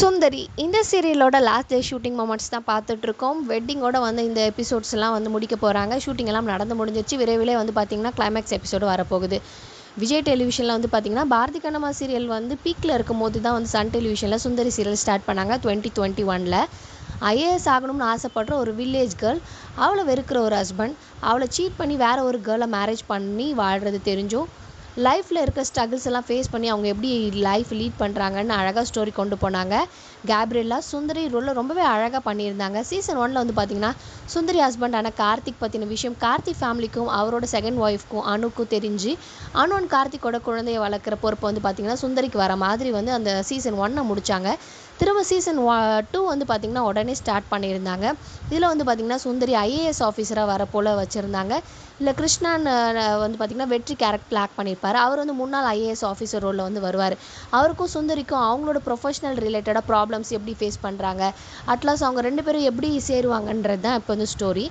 சுந்தரி இந்த சீரியலோட last day shooting moments தான் பார்த்துட்ருக்கோம். வெட்டிங்கோட வந்து இந்த எபிசோட்ஸ் எல்லாம் வந்து முடிக்க போகிறாங்க ஷூட்டிங் எல்லாம் நடந்து முடிஞ்சிச்சு. விரைவிலே வந்து பார்த்திங்கன்னா கிளைமேக்ஸ் எபிசோடு வரப்போகுது விஜய் டெலிவிஷனில் வந்து பார்த்திங்கன்னா பாரதி கண்ணம்மா சீரியல் வந்து பீக்கில் இருக்கும் போது தான் வந்து சன் டெலிவிஷனில் சுந்தரி சீரியல் ஸ்டார்ட் பண்ணாங்க டுவெண்ட்டி டுவெண்ட்டி ஒனில் ஐஏஎஸ் ஆகணும்னு ஆசைப்படுற ஒரு வில்லேஜ் கேர்ள் அவளை வெறுக்கிற ஒரு ஹஸ்பண்ட் அவளை சீட் பண்ணி வேற ஒரு கேர்ளை மேரேஜ் பண்ணி வாழ்கிறது தெரிஞ்சும். லைஃப்பில் இருக்க ஸ்ட்ரகிள்ஸ் எல்லாம் ஃபேஸ் பண்ணி அவங்க எப்படி லைஃப் லீட் பண்ணுறாங்கன்னு அழகாக ஸ்டோரி கொண்டு போனாங்க. கேப்ரில்லா சுந்தரி ரோலில் ரொம்பவே அழகாக பண்ணியிருந்தாங்க. சீசன் ஒனில் வந்து பார்த்திங்கன்னா சுந்தரி ஹஸ்பண்டான கார்த்திக் பற்றின விஷயம் கார்த்திக் ஃபேமிலிக்கும் அவரோட செகண்ட் ஒய்ஃப்க்கும் அனுக்கும் தெரிஞ்சு அனு அண்ட் கார்த்திக்கோட குழந்தைய வளர்க்குற பொறுப்பு வந்து பார்த்திங்கன்னா சுந்தரிக்கு வர மாதிரி வந்து அந்த சீசன் ஒன்னை முடித்தாங்க திரும்ப சீசன் டூ வந்து பார்த்திங்கன்னா உடனே ஸ்டார்ட் பண்ணியிருந்தாங்க. இதில் வந்து பார்த்திங்கன்னா சுந்தரி ஐஏஎஸ் ஆஃபீஸராக வர போல் வச்சுருந்தாங்க. இல்லை கிருஷ்ணான் வந்து பார்த்திங்கன்னா வெற்றி கேரக்டர் ஆக்ட் பண்ணியிருப்பார். அவர் வந்து முன்னாள் ஐஏஎஸ் ஆஃபீஸர் ரோலில் வந்து வருவார். அவருக்கும் சுந்தரிக்கும் அவங்களோட ப்ரொஃபஷனல் ரிலேட்டடாக ப்ராப்ளம்ஸ் எப்படி ஃபேஸ் பண்ணுறாங்க அட்லாஸ் அவங்க ரெண்டு பேரும் எப்படி சேருவாங்கன்றது தான் இப்போ வந்து ஸ்டோரி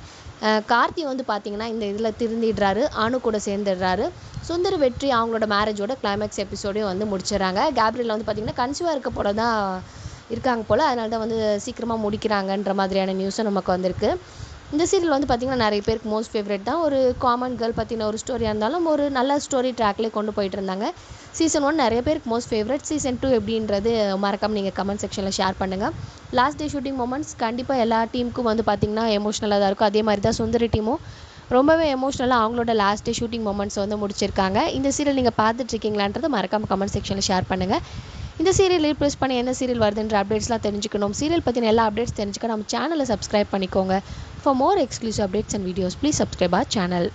கார்த்தி வந்து பார்த்திங்கன்னா இந்த இதில் திருந்திடுறாரு. அணு கூட சேர்ந்துடுறாரு. சுந்தரி வெற்றி அவங்களோட மேரேஜோட கிளைமேக்ஸ் எபிசோடையும் வந்து முடிச்சிடுறாங்க. கேப்ரியல் வந்து பார்த்திங்கன்னா கன்சீவாக இருக்க போல தான் இருக்காங்க போல். அதனால தான் வந்து சீக்கிரமாக முடிக்கிறாங்கன்ற மாதிரியான நியூஸும் நமக்கு வந்திருக்கு. இந்த சீரியல் வந்து பார்த்திங்கன்னா நிறைய பேருக்கு மோஸ்ட் ஃபேவரட் தான். ஒரு காமன் கேர்ள் பற்றின ஒரு ஸ்டோரியாக இருந்தாலும் ஒரு நல்ல ஸ்டோரி ட்ராக்லேயே கொண்டு போயிட்டு இருந்தாங்க. சீசன் ஒன் நிறைய பேருக்கு மோஸ்ட் ஃபேவரட் சீசன் டூ எப்படின்றது மறக்காமல் நீங்கள் கமெண்ட் செக்ஷனில் ஷேர் பண்ணுங்கள் லாஸ்ட் டே ஷூட்டிங் மூமெண்ட்ஸ் கண்டிப்பாக எல்லா டீமுக்கும் வந்து பார்த்திங்கன்னா எமோஷ்னலாக தான் இருக்கும். அதே மாதிரி தான் சுந்தரி டீமும் ரொம்பவே எமோஷ்னலாக அவங்களோட லாஸ்ட் டே ஷூட்டிங் மூமெண்ட்ஸ் வந்து முடிச்சிருக்காங்க. இந்த சீரியல் நீங்கள் பார்த்துட்ருக்கீங்களான்றது மறக்காமல் கமெண்ட் செக்ஷனில் ஷேர் பண்ணுங்கள் இந்த சீரியல் ரீப்ளேஸ் பண்ணி என்ன சீரியல் வருதுன்ற அப்டேட்ஸ்லாம் தெரிஞ்சுக்கணும். சீரியல் பற்றின எல்லா அப்டேட்ஸ் தெரிஞ்சுக்க நம்ம சேனலை சப்ஸ்கிரைப் பண்ணிக்கோங்க. For more exclusive updates and videos please subscribe our channel